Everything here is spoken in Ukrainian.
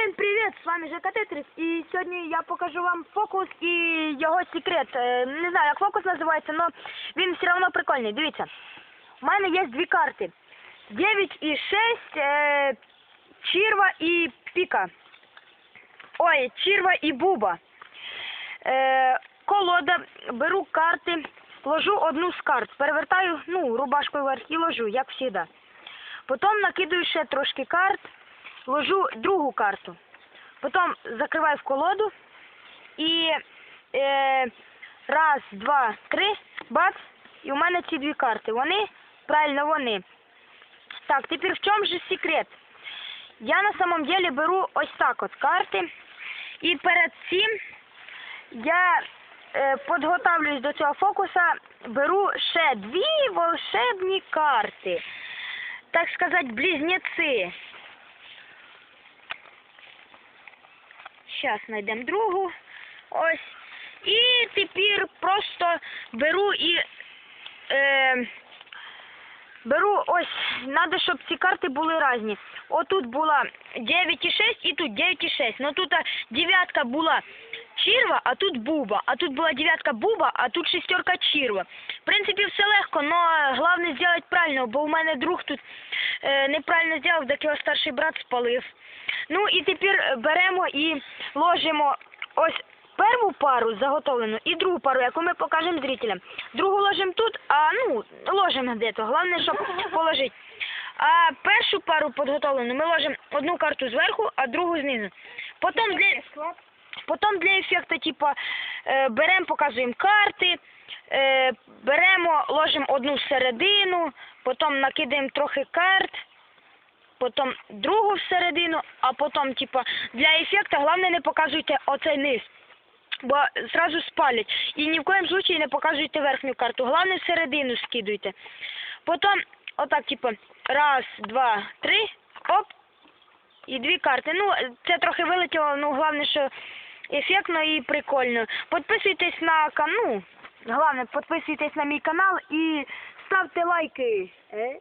Всем привет, с вами ЖК Тетрис, и сегодня я покажу вам фокус і його секрет. Е, Не знаю, як фокус називається, але він все одно прикольний. Дивіться, у мене є дві карти. 9 і 6, е, Чірва і Піка. Ой, Чірва і Буба. Е, колода, беру карти, ложу одну з карт, перевертаю, ну, рубашкою вверх і ложу, як завжди. Потім накидаю ще трошки карт, ложу другу карту. Потім закриваю в колоду і е, раз, два, три, бац, і у мене ці дві карти. Вони, правильно, вони. Так, тепер в чому же секрет? Я на самом деле беру ось так от карти. І перед цим я е, підготовлююсь до цього фокуса, беру ще дві волшебні карти. Так сказати, близнеці. Зараз знайдемо другу. Ось. І тепер просто беру і е, беру ось, треба, щоб ці карти були різні. Отут була 9,6 і тут 9,6. Ну тут дев'ятка була чірва, а тут буба. А тут була дев'ятка буба, а тут шестерка чірва. В принципі, все легко, але головне зробити правильно, бо у мене друг тут е, неправильно зробив, так його старший брат спалив. Ну і тепер беремо і ложимо ось першу пару заготовлену і другу пару, яку ми покажемо зрителям. Другу ложимо тут, а ну, ложимо де-то. Головне, щоб положити. А першу пару підготовлену ми ложимо одну карту зверху, а другу знизу. Потім для, потім для ефекту, типа, е, беремо, показуємо карти, е, беремо, ложимо одну всередину, потім накидаємо трохи карт, потім другу всередину, а потім, типа, для ефекту головне не показуйте оцей низ. Бо зразу спалять. І ні в коєму случаї не показуйте верхню карту. Головне всередину скидуйте. Потім, отак, типу, раз, два, три, оп, і дві карти. Ну, це трохи вилетіло, ну, головне, що ефектно і прикольно. Підписуйтесь на канал, ну, головне, підписуйтесь на мій канал і ставте лайки. Е?